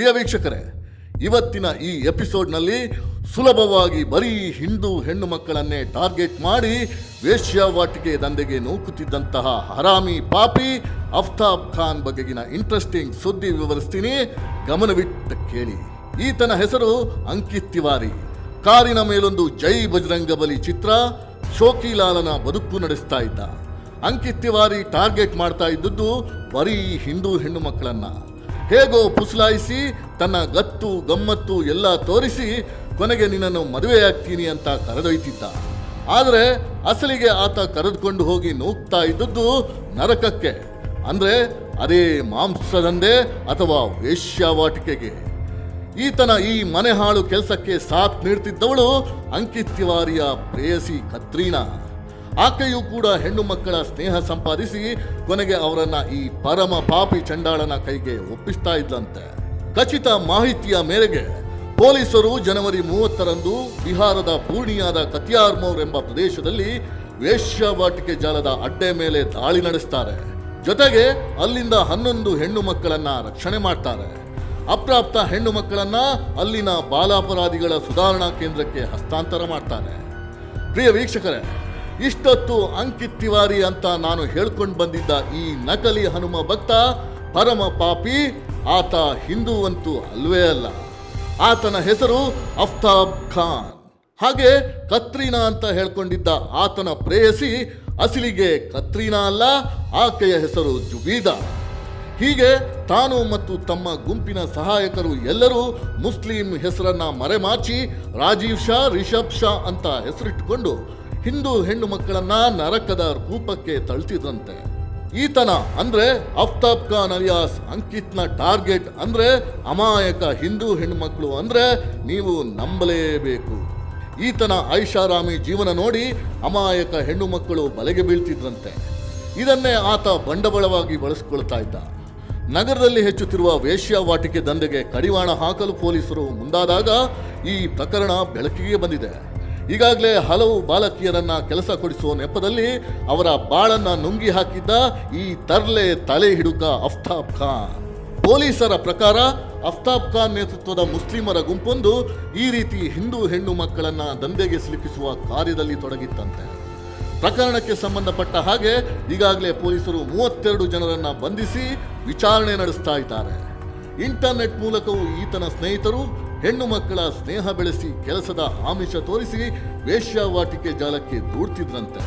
ಪ್ರಿಯ ವೀಕ್ಷಕರೇ, ಇವತ್ತಿನ ಈ ಎಪಿಸೋಡ್ನಲ್ಲಿ ಸುಲಭವಾಗಿ ಬರೀ ಹಿಂದೂ ಹೆಣ್ಣು ಮಕ್ಕಳನ್ನೇ ಟಾರ್ಗೆಟ್ ಮಾಡಿ ವೇಶ್ಯಾವಾಟಿಕೆ ದಂಧೆಗೆ ನೂಕುತ್ತಿದ್ದಂತಹ ಹರಾಮಿ ಪಾಪಿ ಅಫ್ತಾಬ್ ಖಾನ್ ಬಗೆಗಿನ ಇಂಟ್ರೆಸ್ಟಿಂಗ್ ಸುದ್ದಿ ವಿವರಿಸ್ತೀನಿ. ಗಮನವಿಟ್ಟು ಕೇಳಿ. ಈತನ ಹೆಸರು ಅಂಕಿತ್ ತಿವಾರಿ. ಕಾರಿನ ಮೇಲೊಂದು ಜೈ ಬಜರಂಗ ಬಲಿ ಚಿತ್ರ ಶೋಕಿಲಾಲನ ಬದುಕು ನಡೆಸ್ತಾ ಇದ್ದ. ಅಂಕಿತ್ ತಿವಾರಿ ಟಾರ್ಗೆಟ್ ಮಾಡ್ತಾ ಇದ್ದದ್ದು ಬರೀ ಹಿಂದೂ ಹೆಣ್ಣು ಮಕ್ಕಳನ್ನ. ಹೇಗೋ ಪುಸಲಾಯಿಸಿ, ತನ್ನ ಗತ್ತು, ಗಮ್ಮತ್ತು ಎಲ್ಲ ತೋರಿಸಿ ಕೊನೆಗೆ ನಿನ್ನನ್ನು ಮದುವೆಯಾಗ್ತೀನಿ ಅಂತ ಕರೆದೊಯ್ತಿದ್ದ. ಆದರೆ ಅಸಲಿಗೆ ಆತ ಕರೆದುಕೊಂಡು ಹೋಗಿ ನೂಗ್ತಾ ಇದ್ದದ್ದು ನರಕಕ್ಕೆ. ಅಂದ್ರೆ ಅದೇ ಮಾಂಸದಂದೆ ಅಥವಾ ವೇಶ್ಯಾವಾಟಿಕೆಗೆ ಈತನ ಈ ಮನೆ ಹಾಳು ಕೆಲಸಕ್ಕೆ ಸಾಥ್ ನೀಡ್ತಿದ್ದವಳು ಅಂಕಿತ್ ತಿವಾರಿಯ ಪ್ರೇಯಸಿ ಕತ್ರೀನಾ. ಆಕೆಯೂ ಕೂಡ ಹೆಣ್ಣು ಮಕ್ಕಳ ಸ್ನೇಹ ಸಂಪಾದಿಸಿ ಕೊನೆಗೆ ಅವರನ್ನ ಈ ಪರಮ ಪಾಪಿ ಚಂಡಾಳನ ಕೈಗೆ ಒಪ್ಪಿಸ್ತಾ ಇದ್ದಂತೆ ಖಚಿತ ಮಾಹಿತಿಯ ಮೇರೆಗೆ ಪೊಲೀಸರು ಜನವರಿ ಮೂವತ್ತರಂದು ಬಿಹಾರದ ಪೂರ್ಣಿಯಾದ ಕತಿಯಾರ್ಮೌರ್ ಎಂಬ ಪ್ರದೇಶದಲ್ಲಿ ವೇಶ್ಯಾವಾಟಿಕೆ ಜಾಲದ ಅಡ್ಡೆ ಮೇಲೆ ದಾಳಿ ನಡೆಸ್ತಾರೆ. ಜೊತೆಗೆ ಅಲ್ಲಿಂದ ಹನ್ನೊಂದು ಹೆಣ್ಣು ಮಕ್ಕಳನ್ನ ರಕ್ಷಣೆ ಮಾಡ್ತಾರೆ. ಅಪ್ರಾಪ್ತ ಹೆಣ್ಣು ಮಕ್ಕಳನ್ನ ಅಲ್ಲಿನ ಬಾಲಾಪರಾಧಿಗಳ ಸುಧಾರಣಾ ಕೇಂದ್ರಕ್ಕೆ ಹಸ್ತಾಂತರ ಮಾಡ್ತಾರೆ. ಪ್ರಿಯ ವೀಕ್ಷಕರೇ ಇಷ್ಟೊತ್ತು ಅಂಕಿತ್ ತಿವಾರಿ ಅಂತ ನಾನು ಹೇಳ್ಕೊಂಡು ಬಂದಿದ್ದ ಈ ನಕಲಿ ಹನುಮ ಭಕ್ತ ಪರಮ ಪಾಪಿ, ಆತ ಹಿಂದೂ ಅಂತೂ ಅಲ್ವೇ ಅಲ್ಲ. ಆತನ ಹೆಸರು ಅಫ್ತಾಬ್ ಖಾನ್. ಹಾಗೆ ಕತ್ರೀನಾ ಅಂತ ಹೇಳ್ಕೊಂಡಿದ್ದ ಆತನ ಪ್ರೇಯಸಿ ಅಸಲಿಗೆ ಕತ್ರೀನಾ ಅಲ್ಲ, ಆಕೆಯ ಹೆಸರು ಜುಬೀದಾ. ಹೀಗೆ ತಾನು ಮತ್ತು ತಮ್ಮ ಗುಂಪಿನ ಸಹಾಯಕರು ಎಲ್ಲರೂ ಮುಸ್ಲಿಂ ಹೆಸರನ್ನ ಮರೆಮಾಚಿ ರಾಜೀವ್ ಶಾ, ರಿಷಬ್ ಶಾ ಅಂತ ಹೆಸರಿಟ್ಟುಕೊಂಡು ಹಿಂದೂ ಹೆಣ್ಣು ಮಕ್ಕಳನ್ನ ನರಕದ ರೂಪಕ್ಕೆ ತಳ್ತಿದ್ರಂತೆ. ಈತನ ಅಂದ್ರೆ ಅಫ್ತಾಬ್ ಖಾನ್ ಅಲಿಯಾಸ್ ಅಂಕಿತ್ನ ಟಾರ್ಗೆಟ್ ಅಂದ್ರೆ ಅಮಾಯಕ ಹಿಂದೂ ಹೆಣ್ಣು ಮಕ್ಕಳು ಅಂದ್ರೆ ನೀವು ನಂಬಲೇಬೇಕು. ಈತನ ಐಷಾರಾಮಿ ಜೀವನ ನೋಡಿ ಅಮಾಯಕ ಹೆಣ್ಣು ಮಕ್ಕಳು ಬಲೆಗೆ ಬೀಳ್ತಿದ್ರಂತೆ. ಇದನ್ನೇ ಆತ ಬಂಡವಾಳವಾಗಿ ಬಳಸಿಕೊಳ್ತಾ ಇದ್ದ. ನಗರದಲ್ಲಿ ಹೆಚ್ಚುತ್ತಿರುವ ವೇಶ್ಯಾವಾಟಿಕೆ ದಂಧೆಗೆ ಕಡಿವಾಣ ಹಾಕಲು ಪೊಲೀಸರು ಮುಂದಾದಾಗ ಈ ಪ್ರಕರಣ ಬೆಳಕಿಗೆ ಬಂದಿದೆ. ಈಗಾಗಲೇ ಹಲವು ಬಾಲಕಿಯರನ್ನ ಕೆಲಸ ಕೊಡಿಸುವ ನೆಪದಲ್ಲಿ ಅವರ ಬಾಳನ್ನ ನುಂಗಿ ಹಾಕಿದ್ದ ಈ ತರ್ಲೆ ತಲೆ ಹಿಡುಕ ಅಫ್ತಾಬ್ ಖಾನ್. ಪೊಲೀಸರ ಪ್ರಕಾರ ಅಫ್ತಾಬ್ ಖಾನ್ ನೇತೃತ್ವದ ಮುಸ್ಲಿಮರ ಗುಂಪೊಂದು ಈ ರೀತಿ ಹಿಂದೂ ಹೆಣ್ಣು ಮಕ್ಕಳನ್ನ ದಂಧೆಗೆ ಸಿಲುಕಿಸುವ ಕಾರ್ಯದಲ್ಲಿ ತೊಡಗಿತ್ತಂತೆ. ಪ್ರಕರಣಕ್ಕೆ ಸಂಬಂಧಪಟ್ಟ ಹಾಗೆ ಈಗಾಗಲೇ ಪೊಲೀಸರು ಮೂವತ್ತೆರಡು ಜನರನ್ನ ಬಂಧಿಸಿ ವಿಚಾರಣೆ ನಡೆಸ್ತಾ ಇದ್ದಾರೆ. ಇಂಟರ್ನೆಟ್ ಮೂಲಕವೂ ಈತನ ಸ್ನೇಹಿತರು ಹೆಣ್ಣು ಮಕ್ಕಳ ಸ್ನೇಹ ಬೆಳೆಸಿ ಕೆಲಸದ ಆಮಿಷ ತೋರಿಸಿ ವೇಶ್ಯಾವಾಟಿಕೆ ಜಾಲಕ್ಕೆ ದೂಡ್ತಿದ್ರಂತೆ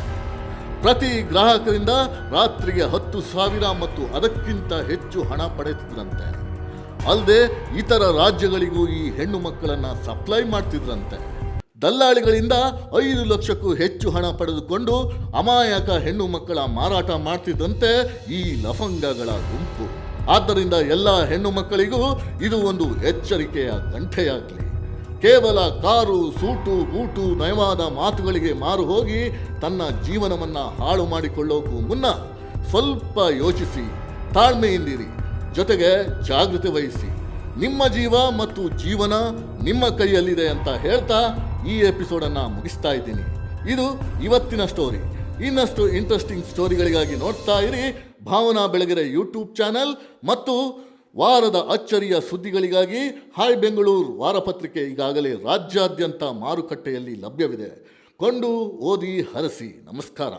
ಪ್ರತಿ ಗ್ರಾಹಕರಿಂದ ರಾತ್ರಿಗೆ ಹತ್ತು ಸಾವಿರ ಮತ್ತು ಅದಕ್ಕಿಂತ ಹೆಚ್ಚು ಹಣ ಪಡೆಯುತ್ತಿದ್ರಂತೆ ಅಲ್ಲದೆ ಇತರ ರಾಜ್ಯಗಳಿಗೂ ಈ ಹೆಣ್ಣು ಮಕ್ಕಳನ್ನು ಸಪ್ಲೈ ಮಾಡ್ತಿದ್ರಂತೆ. ದಲ್ಲಾಳಿಗಳಿಂದ ಐದು ಲಕ್ಷಕ್ಕೂ ಹೆಚ್ಚು ಹಣ ಪಡೆದುಕೊಂಡು ಅಮಾಯಕ ಹೆಣ್ಣು ಮಕ್ಕಳ ಮಾರಾಟ ಮಾಡ್ತಿದ್ದಂತೆ ಈ ಲಫಂಗಗಳ ಗುಂಪು. ಆದ್ದರಿಂದ ಎಲ್ಲ ಹೆಣ್ಣು ಮಕ್ಕಳಿಗೂ ಇದು ಒಂದು ಎಚ್ಚರಿಕೆಯ ಗಂಟೆಯಾಗಲಿ. ಕೇವಲ ಕಾರು, ಸೂಟು, ಬೂಟು, ನಯವಾದ ಮಾತುಗಳಿಗೆ ಮಾರು ಹೋಗಿ ತನ್ನ ಜೀವನವನ್ನು ಹಾಳು ಮಾಡಿಕೊಳ್ಳೋಕ್ಕೂ ಮುನ್ನ ಸ್ವಲ್ಪ ಯೋಚಿಸಿ, ತಾಳ್ಮೆಯಿಂದಿರಿ. ಜೊತೆಗೆ ಜಾಗೃತಿ ವಹಿಸಿ. ನಿಮ್ಮ ಜೀವ ಮತ್ತು ಜೀವನ ನಿಮ್ಮ ಕೈಯಲ್ಲಿದೆ ಅಂತ ಹೇಳ್ತಾ ಈ ಎಪಿಸೋಡನ್ನು ಮುಗಿಸ್ತಾ ಇದ್ದೀನಿ. ಇದು ಇವತ್ತಿನ ಸ್ಟೋರಿ ಇನ್ನಷ್ಟು ಇಂಟ್ರೆಸ್ಟಿಂಗ್ ಸ್ಟೋರಿಗಳಿಗಾಗಿ ನೋಡ್ತಾ ಇರಿ. ಭಾವನಾ ಬೆಳಗೆರೆ ಯೂಟ್ಯೂಬ್ ಚಾನೆಲ್ ಮತ್ತು ವಾರದ ಅಚ್ಚರಿಯ ಸುದ್ದಿಗಳಿಗಾಗಿ ಹಾಯ್ ಬೆಂಗಳೂರು ವಾರಪತ್ರಿಕೆ ಈಗಾಗಲೇ ರಾಜ್ಯಾದ್ಯಂತ ಮಾರುಕಟ್ಟೆಯಲ್ಲಿ ಲಭ್ಯವಿದೆ. ಕೊಂಡು ಓದಿ ಹರಸಿ. ನಮಸ್ಕಾರ.